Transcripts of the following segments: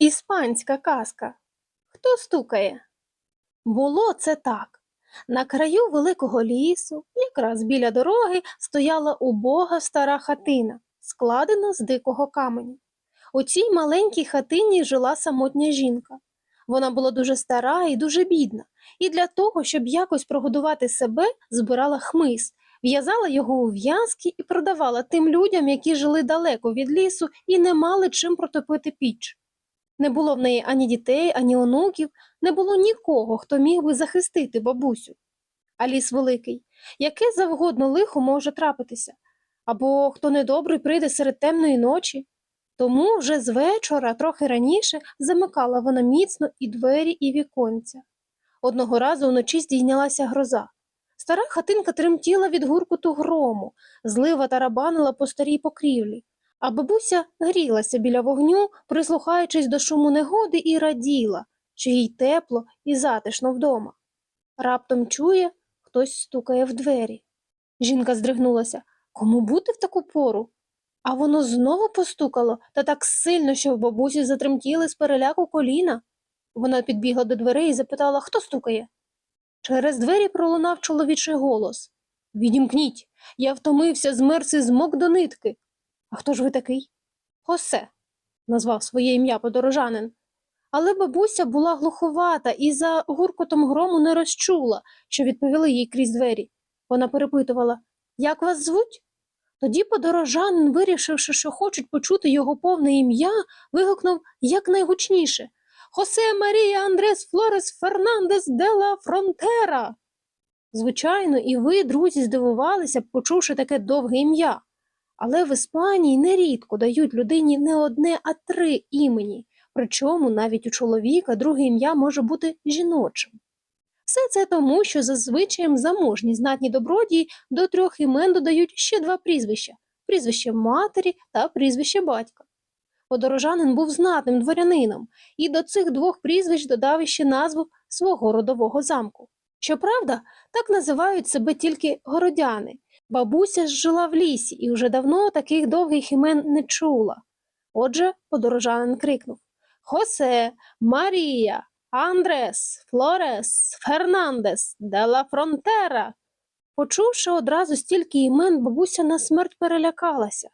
Іспанська казка. Хто стукає? Було це так. На краю великого лісу, якраз біля дороги, стояла убога стара хатина, складена з дикого каменю. У цій маленькій хатині жила самотня жінка. Вона була дуже стара і дуже бідна, і для того, щоб якось прогодувати себе, збирала хмиз, в'язала його у в'язки і продавала тим людям, які жили далеко від лісу і не мали чим протопити піч. Не було в неї ані дітей, ані онуків, не було нікого, хто міг би захистити бабусю. А ліс великий, яке завгодно лихо може трапитися, або хто недобрий прийде серед темної ночі. Тому вже з вечора, трохи раніше, замикала вона міцно і двері, і віконця. Одного разу вночі здійнялася гроза. Стара хатинка тремтіла від гуркуту грому, злива тарабанила по старій покрівлі, а бабуся грілася біля вогню, прислухаючись до шуму негоди, і раділа, що їй тепло і затишно вдома. Раптом чує, хтось стукає в двері. Жінка здригнулася. Кому бути в таку пору? А воно знову постукало, та так сильно, що в бабусі затремтіли з переляку коліна. Вона підбігла до дверей і запитала, хто стукає. Через двері пролунав чоловічий голос. Відімкніть, я втомився, змерз і змок до нитки. А хто ж ви такий? Хосе, назвав своє ім'я подорожанин. Але бабуся була глуховата і за гуркотом грому не розчула, що відповіли їй крізь двері. Вона перепитувала Як вас звуть? Тоді подорожанин, вирішивши, що хочуть почути його повне ім'я, вигукнув якнайгучніше Хосе Марія Андрес Флорес Фернандес де ла Фронтера. Звичайно, і ви, друзі, здивувалися, почувши таке довге ім'я. Але в Іспанії нерідко дають людині не одне, а три імені, причому навіть у чоловіка друге ім'я може бути жіночим. Все це тому, що за звичаєм заможні знатні добродії до трьох імен додають ще два прізвища прізвище матері та прізвище батька. Подорожанин був знатним дворянином і до цих двох прізвищ додав іще назву свого родового замку. Щоправда, так називають себе тільки городяни. Бабуся ж жила в лісі і вже давно таких довгих імен не чула. Отже, подорожанин крикнув Хосе, Марія, Андрес, Флорес, Фернандес, де ла Фронтера. Почувши одразу стільки імен, бабуся на смерть перелякалася.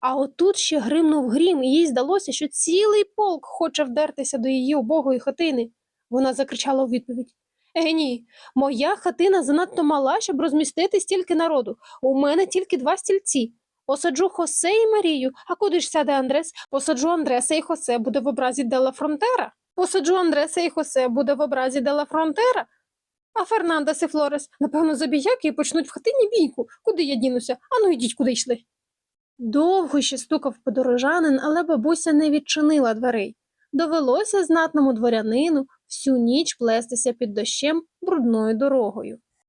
А отут ще гримнув грім, і їй здалося, що цілий полк хоче вдертися до її убогої хатини. Вона закричала у відповідь ні, моя хатина занадто мала, щоб розмістити стільки народу. У мене тільки два стільці. Посаджу Хосе і Марію. А куди ж сяде Андрес? Посаджу Андреса і Хосе буде в образі Делла Фронтера. Посаджу Андреса і Хосе буде в образі Делла Фронтера. А Фернандес і Флорес, напевно, забіяки і почнуть в хатині бійку. Куди я дінуся? Ану йдіть, куди йшли. Довго ще стукав подорожанин, але бабуся не відчинила дверей. Довелося знатному дворянину всю ніч плестися під дощем брудною дорогою.